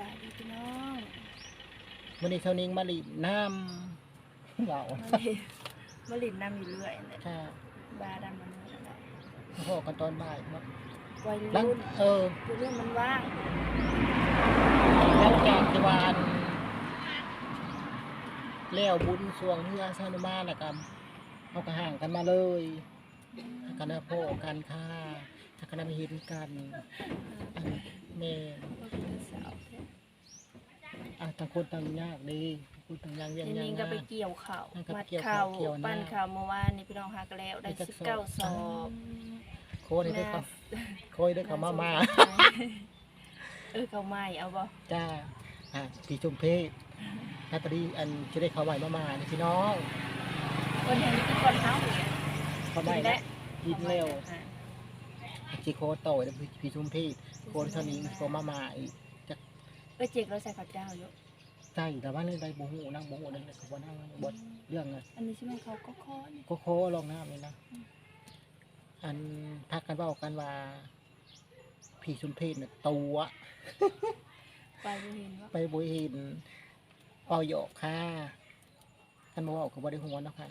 บายดีพี่น้องวันนี้เช้านี้มาลีน้ำเหงามาเล่นมาลินน้ำอยู่เรื่อยเลยค่ะบาดำมันอะไรพ่อกันตอนบ่ายเนาะวัยหลังรุ่นเออคือเรื่องมันว่างหลังจากที่วาอันแล้วบุญสวงเฮือซานุมาแล้วก็เอากระห่างกันมาเลยกันนะพ่อกันค่ะถ้ากันไม่เห็นกันอันแม่ว่าเป็นสาวแท้ อะต่างคนต่างยากดีต่างคนต่างยากเรียงทียากนี้ก็งาไปนเกี่ยวข่าวนั่นก็มัดเกี่ยวข่าข้าววเกี่ยวหน้า ปั้นข่าวเมื่อวานนี่พี่น้องหักแล้วได้สิบเก้าสอบโค้ดได้ครับโค้ดได้เขามามาเออเขาไม่เอาบ่จ้าอะพี่ชมเพศนาตาลีอันจะได้เขาใหม่มามานี่พี่น้องคนเห็นที่คนเท้าอยู่เขาใหม่กินแล้แล้ววกินเร็วอะจีโคโตแล้วพี่พี่ชมเพศโคนเท่านี้เขามามาอีก จะเออเจ๊กเราใส่ข้าวเจ้าอยู่ใจแต่ว่าเรื่องใดบูหูนั่งบูหูนั่งเขาว่านั่งบทเรื่องอะอันนี้ใช่ไหมเขาก็คอนโคโคลองหน้าเลยนะ อันพักกันเว่ากันว่าพี่ชมเพศเนี่ยตัวไปบ่เห็นว่าไปบุเห็นเป่าหยอกค่ะกันมาเว่ากับบริหัวเนาะค่ะ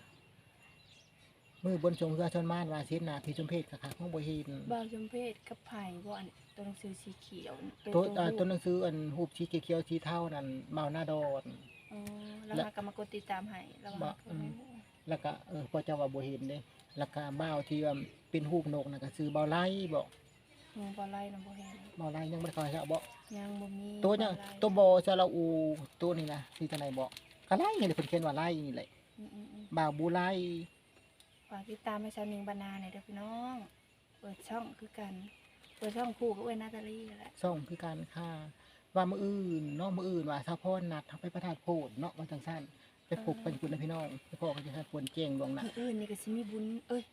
มือบนชงเรือชนม่านว่าเส้นหนาพี่ชมเพศค่ะค่ะของบุเห็นบางจมเพศกับไผ่บ่อัน ตัวหนังสือสีเขียวเป็นตัวอ่ารูปตัวหนังสืออันหูบชีเขียวๆชีเท่านั้นเมาหน้าดอน อ๋อแล้วและมากรรมากดติดตามให้แล้วบ่มาก็อืมไม่รู้แล้วก็เออพอเจ้าว่าบุเห็นเด้แล้วก็บ้าวที่ว่าเป็นหูบนกนะก็ซื้อเบาไล่บอกหนูบ่ไล่นำบ่เห็นเบาไล่ยังไม่ได้คอยครับบอกยังบ่มีตัวเนี่ยบ่ไล่ตัวโบซาลาอูตัวนี้นะที่ทนายบอกก็ไล่นี่แหละเพิ่นเขียนว่าไล่นี่แหละอืมอืมอืม บ่าวบูไล่ฝากติดตามให้ชาวนิงบานาหน่อยเด้อพี่น้อง เปิดช่องคือกัน เปิดช่องคู่กับเอ้ยนาตาลีนั่นแหละส่งคือการค่าว่ามืออื่นเนาะมืออื่นว่าถ้าพ่อนัดทำไปประทานโพดเนาะว่าจังสั้นไปพบเป็นคุณนะพี่น้องไปพ่อก็จะให้ควรเก่งดวงหนะมื้ออื่นนี่ก็สิมีบุญเอ้ย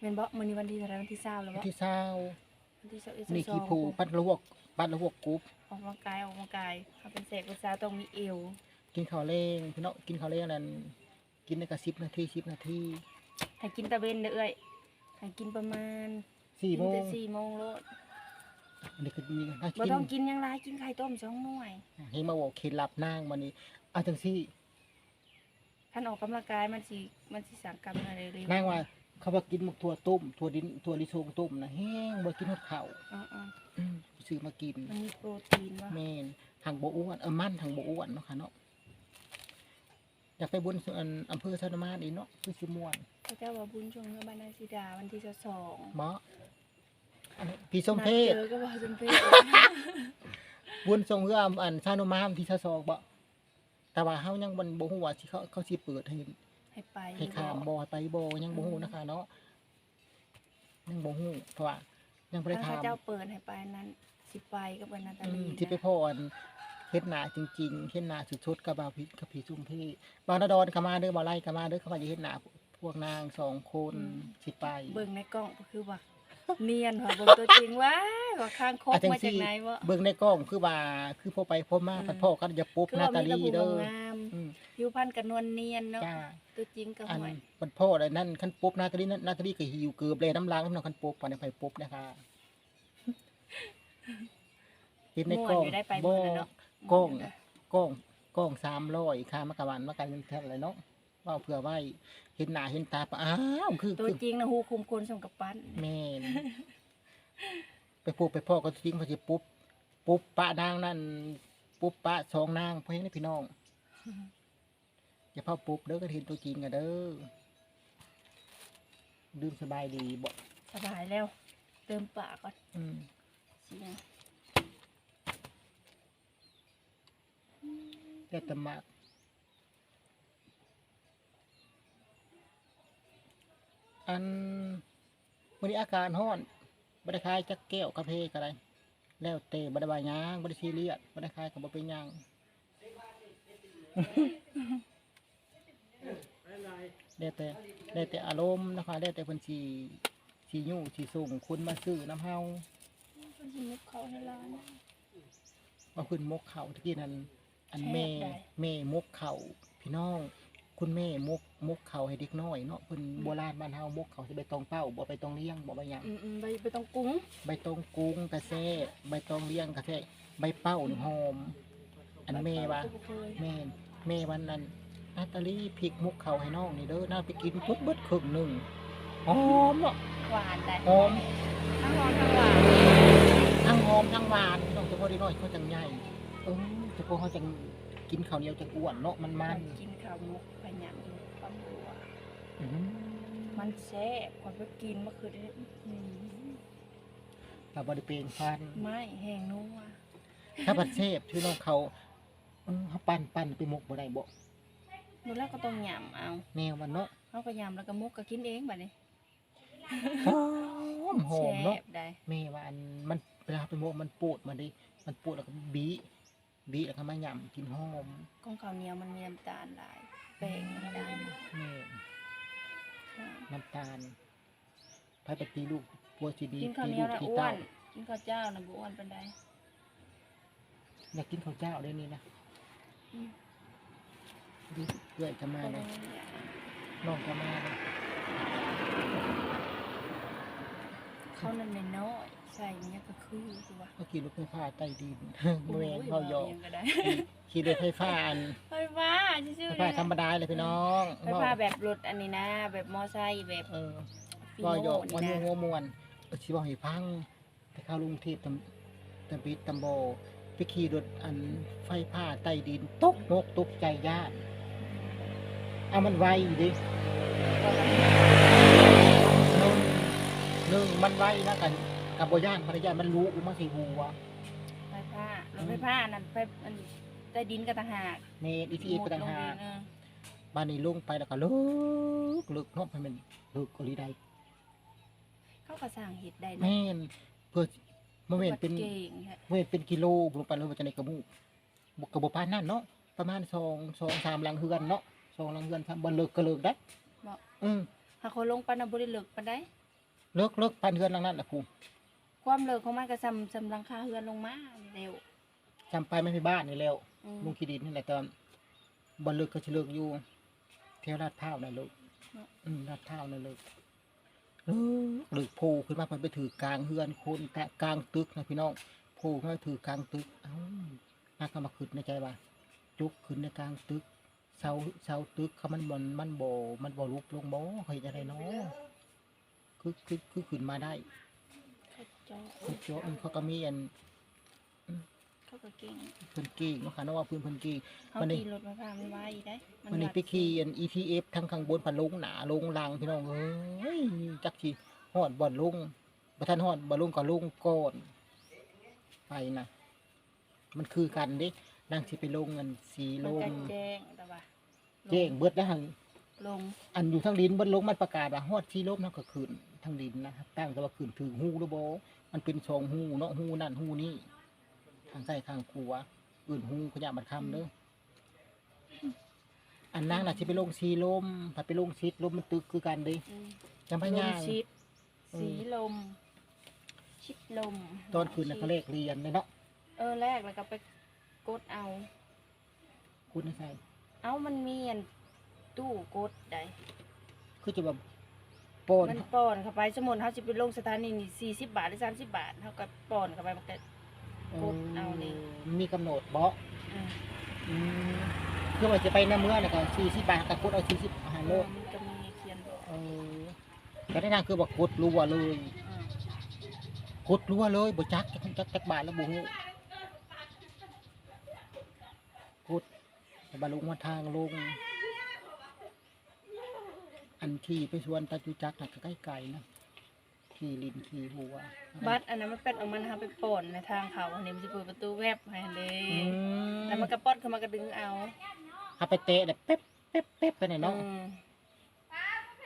แม่นบ่มื้อนี้วันที่เท่าไหร่วันที่20แล้วบ่ที่เศร้าวันที่21นี่ขี้ผู22ปัดละวกปัดละวกกรุ๊ปออกกำลังกายออกกำลังกายถ้าเป็นเสกภาษาต้องมีเอวกินข้าวเล้งพี่น้องกินข้าวเล้งนั้นกินในกระสิบนาทีสิบนาทีให้กินตะเวนเด้อเอ้ยให้กินประมาณ สี่โมกินแต่งสี่โมงโลดอันนี้ก็ดีนะบ่กินต้องกินหยังไรกินไข่ต้มสองหน่วยเห็นมาบอกเคล็ดลับนางวันนี้เอาจังซี่ท่านออกกำลังกายมันสิมันสิสั่งกำเนิดเร็วๆนางว่า เขาบอกกินหมกถั่วต้มถั่วดินถั่วลิสงต้มนะแห้งบ่กินหดข้าวอ๋ออืมซื้อมากิน ๆมันมีโปรตีนว่าแม่นทางบ่อ้วนเออมันทางบ่อ้วนเนาะค่ะเนาะอยากไปบุญส่วนอันอำเภอชนมาดีเนาะคือสิม่วน พระเจ้าว่าบุญช่วงเมื่อบานาซิดาวันที่สองเหมาะอันนี้พี่สมเพศนัดเจอก็ว่าสมเพศบุญทรงเรืออันชานุมามที่ชะซอกบ่แต่ว่าเฮายังบ่บ่ฮู้ว่าสิเขาเขาสิเปิดให้ให้ไปให้ข้ามบ่ให้ไปบ่ยังบ่ฮู้นะคะเนาะยังบ่ฮู้เพราะว่ายังบ่ได้ถ้าถามพระเจ้าเปิดให้ไปนั้น สิไปกับวันนาตาอืลีมที่ไปพ่ออันเฮ็ดหน้าจริงๆเฮ็ดหน้าสุดๆกับบ่าวพิกับพี่ซุมพี่บ่าวนาดอนก็มาเด้อบ่าวไล่ก็มาเด้อเขาว่าจะเฮ็ดหน้า พวกนางสองคนสิไป เบิ่งในกล้องก็คือว่า เนียนว่าเบิ่งตัวจริงว้ายว่าข้างคกอะจังมาจากซี่ไหนวะ เบิ่งในกล้องคือว่าคือพ่อไปพ่อมาอืม พัดพ่อก็จะปุ๊บคือหน้าว่าตามีลีระบุเด้องามอืมผิวพรรณกับนวลเนียนเนาะจ้าตัวจริงก็อันห่วยพัดพ่ออะไรนั่นคันปุ๊บหน้าตาลีนั่นหน้าตาลีก็หิวเกือบเลยน้ำล้างน้ำคันปุ๊บปานในไผปุ๊บนะคะเห็นในกล้องม่วนอยู่ได้ไปบ่มื้อนั้นเนาะกล้อง กล้องกล้อง300ค่ามากะวันมากันแท้เลยเนาะ ว่าเผื่อไว้เห็นหน้าเห็นตาปะอ้าวคือตัวคือจริงนะฮูคุมคนสมกับปั้นแม่นไปปุ๊บไปพ่อก็จริงเขาสิปุ๊บปุ๊บปะนางนั่นปุ๊บปะสองนางเพื่อนพี่น้องอย่าพ่อปุ๊บเด้อก็เห็นตัวจริงกันเด้อดื่มสบายดีบ่สบายแล้ว เติมปากก่อนอืมสินะ แต่ตะมาก อันวันนี้อากาศร้อนบริคายจักแก้วกาแฟก็ได้แล้วเตะบริบายหยางบริซีเรียสบริคายกับบ่เป็นหยางได้แต่ได้แต่อารมณ์นะคะได้แต่เพิ่นสิสิยุ่งสิส่งคุณมาซื้อน้ำเฮาคนสิมุกเขาในร้านว่าเพิ่นมกเขาตะกี้นั้นอันแม่แซ่บได้แม่มกเขาพี่น้อง คุณแม่มกมกเขาให้เด็กน้อยเนาะเพิ่นโบราณบ้านเฮามกเขาสิใบตองเป้าบ่ใบตองเลี้ยงบ่ใบหยังอืมอืมใบใบตองกุ้งใบตองกุ้งกระแซใบตองเลี้ยงกระแซใบเป้านี่หอม อันแม่ว่าก็บ่เคยแม่นแม่วันนั้นนาตาลีพริกมุกเขาให้น้องนี่เด้อน่าไปกินปุ๊บเบิดครึ่งหนึงหอมเนาะหวานได้หอมทั้งหอมทั้งหวานทั้งหอมทั้งหวานน้องจะพอได้น้อยเขาจังใหญ่เออจะพอเขาจัง กินข้าวเหนียวจังอ้วนเนาะมันมันกินข้าวมุกไปหยังอยู่ปั๊มบัวอื้อหือมันแซ่บคนไปกินเมื่อคืนนี้อืมเราบริเปลงฟันไม่แห้งนัวถ้าบัดเทพชื่อน้องเขาเออเขาปั่นปั่นไปหมกบ่ได้บ่ดูแล้วก็ต้องยำเอาแนวมันเนาะเขาก็ยำแล้วก็มุกก็กินเองบัดนี้หอมหอมเนาะแซ่บได้แม่ว่าอันมันเวลาไปหมกมันปวดมาดิมันปวดแล้วก็บี บีแล้วก็มาหย่ำกินหอมของข้าวเหนียวมันมีน้ำตาลหลายแป้งน้ำตาลแม่ค่ะน้ำตาลพายปฏิลูกปัวจีดีกินข้าวเหนีลูยวกนะที่อ้วเต้านกินข้าวเจ้านะบุอ้วนเป็นไดอยากกินข้าวเจ้าได้นี่นะอืมดูเพื่อนจะมาก็เลเลยยน้องจะมาเลยเขานั่นน้อยๆ ใส่เนี้ยก็คือคือว่าก็ขี่รถไฟฟ้าใต้ดินเมื่อเขาหยอกยังก็ได้ขี่รถไฟฟ้าอันไฟฟ้าชื่อไฟฟ้าธรรมดาเลยพี่น้องไฟฟ้าแบบรถอันนี้นะ แบบมอไซค์แบบเออฟีก็หยโน่อกวันนี่นี้นะหัวมวนเออชิบอกให้พังไปเข้าลุงเทพตำตำปิดตำโบไปขี่รถอันไฟฟ้าใต้ดินตกนกตกใจญาติเอามันไวดิหนึ่งหนึ่งมันไวนะกัน กับโบย่านภรรยานมันรู้อุมาสิหัวไฟฟ้ารถไฟฟ้านั่นไฟอันใต้ดินก็ต่างหากเมนอีทีก็ต่างหากเออบ้านนี้ลงไปแล้วก็ลึกลึกเนาะให้มันลึกกว่านี้ได้เขาก็สร้างเห็ดได้นะแม่นเพื่อมาเว้นเป็นเก่งค่ะเว้นเป็นกิโลลงไปเลยว่าจะในกระมูกบกระบอกปานนั่นเนาะประมาณสองสองสามหลังเฮือนเนาะสองหลังเฮือนทำบนเลิกก็เลิกได้บอกอืมหากเขาลงไปนะบริเลิกปานได้เลิกเลิกปานเฮือนหลังนั้นแหละครู ความเลิกของมันก็ซ้ำซ้ำหลังคาเฮือนลงมาเร็วจำไปไม่มีบ้านนี่แล้วอืม ลุงขีดินนี่แหละตอนบนเลิกก็จะเลิกอยู่แถวลาดพร้าวนั่นเลิกเนาะอืมลาดพร้าวนั่นเลิกเลิกเลิกโผล่ขึ้นมาเพิ่นไปถือกลางเฮือนคนกะกลางตึกนะพี่น้องโผล่ขึ้นมาถือกลางตึกเอ้าน่าก็มาขึ้นในใจว่า จุกขึ้นในกลางตึกเสาเสาตึกเขามันบนมันโบมันบ่ลุกลงบ่เฮ้ยอะไรเนาะคือคือคือขึ้นมาได้ เขาเจาะคือโจาเขาก็มีอันเขาก็เก่งเพิ่นกี้เนาะค่ะเนาะว่าเพิ่นเพิ่นกี้ เขามันนี่ขี่รถไฟฟ้าไม่ไหวได้มันนี่ไปขี่อัน ETF ทั้งข้างบนพันลงหนาลงลังพี่น้องเอ้ยจักสิฮอดบ่อนลงบ่ทันฮอดบ่ลงก็ลงก่อนไปนะมันคือกันเด้นางสิไปลงอันสีลมันมก็แจ้งแต่ว่าแจ้งเบิดแล้วหั่น ลงอันอยู่ทั้งดินบนลงมันประกาศว่าฮอดที่ลบนั่นก็ขึ้นทั้งดินนะครับตั้งแต่ว่าขึ้นถึงหูหรือบ่มันเป็นสองหูเนาะหูนั่นหูนี่ทางใต้ทางขวาอื่นหูขยะบัดคำเด้ออันนางน่ะสิไปลงสีลมถ้าไปลงชิดลมมันตึกคือกันเด้อืมจำพลญามงชิดอืมสีลม ชิดลม ตอนคืนน่ะเขาเลขเรียนเลยเนาะเออแรกแล้วก็ไปกดเอา คุณนะใช่เอามันมีอัน ตู้กดได้คือจะแบบป้อนมันป้อนเข้าไปสมมุนเขาจะไปลงสถานีนี่สี่สิบบาทหรือสามสิบบาทเขาก็ป้อนเข้าไปมันก็ กดเอานี่ มีกำหนดบ่อืมอืมคือว่าจะไปน้ำเมื่อน่ะก็สี่สิบบาทก็กดเอาสี่สิบห้าโลมันก็มีเขียนบอกเออแต่ในทางคือบอกกดรัวเลยอืมกดรัวเลยบ่จักจักจักจักบาทแล้วบ่ฮู้กดแต่บาลงมาทางลง อันที่ไปสวนตาจุจักน่ะก็ใกล้ไกลนะขี่ลินขี่หัวบัตรอันนั้นมันเป็นเออกมันทำไปป้อนในทางเขาอันนี้มันจะเปิดประตูแวบให้เลอืยมแล้วมันก็ป้อนเข้ามากระดึงเอาเอาไปเตะแบบเป๊บเป๊บเป๊บไปไหนอยเนาะอืม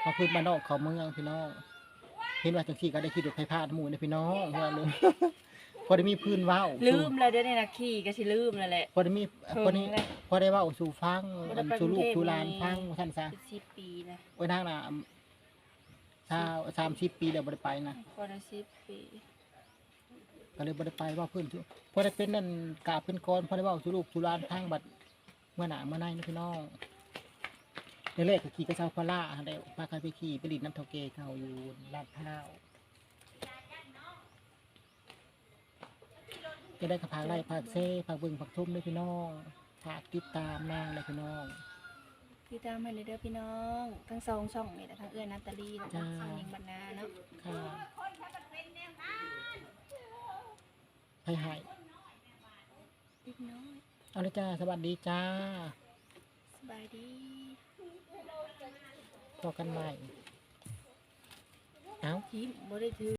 มาพื้นบ้านนอกเขาเมืองพี่น้องเห็นว่าจังซี่ก็ได้ขี่รถไฟฟ้าทั้งหมู่นะพี่น้องเฮือนเลยพ อได้มีพื้นเว้าลืสู่มแล้วเดี๋ยวนี้นะขี่ก็สิลืมแล้วแหละพอได้มีเพิ่งพอได้เลยพอได้เว้าสู่ฟังบ่ได้อันไปสู่ลูกกรุงเทพสู่หลานนี่ฟังท่านซะเป็นสิบปีนะไว้ทางน่ะชาวสามสิบปีแล้วบ่ได้ไปนะพอได้สิบปีก็เลยบ่ได้ไปเว่าเพิ่นอยู่พอได้เป็นนั่นกาเป็นกรพอได้เว้าสู่ลูกสู่หลานทางบัดเมื่อหน้าเมื่อในนะพี่น้องในแรกก็ขี่กระเช้าพลาได้พากันไปขี่ไปดินน้ำเทาเกเขาอยู่ลาดพร้าว จะได้กระพาไล่พากเซ่พากเบิ่งพากทุ่มด้วยพี่น้องพากติดตามนางเลยพี่น้องติดตามให้เลยเด้อพี่น้อง ทั้งสองช่องนี่แหละทั้งเอื้อนาตาลีและทั้งจ้า ช่องยิงบรรณาเนาะค่ะไปใหายเล็กน้อย เอาเลยจ้าสวัสดีจ้าสบายดี พอกันใหม่ เอา ยิ้มบ่ได้ถือ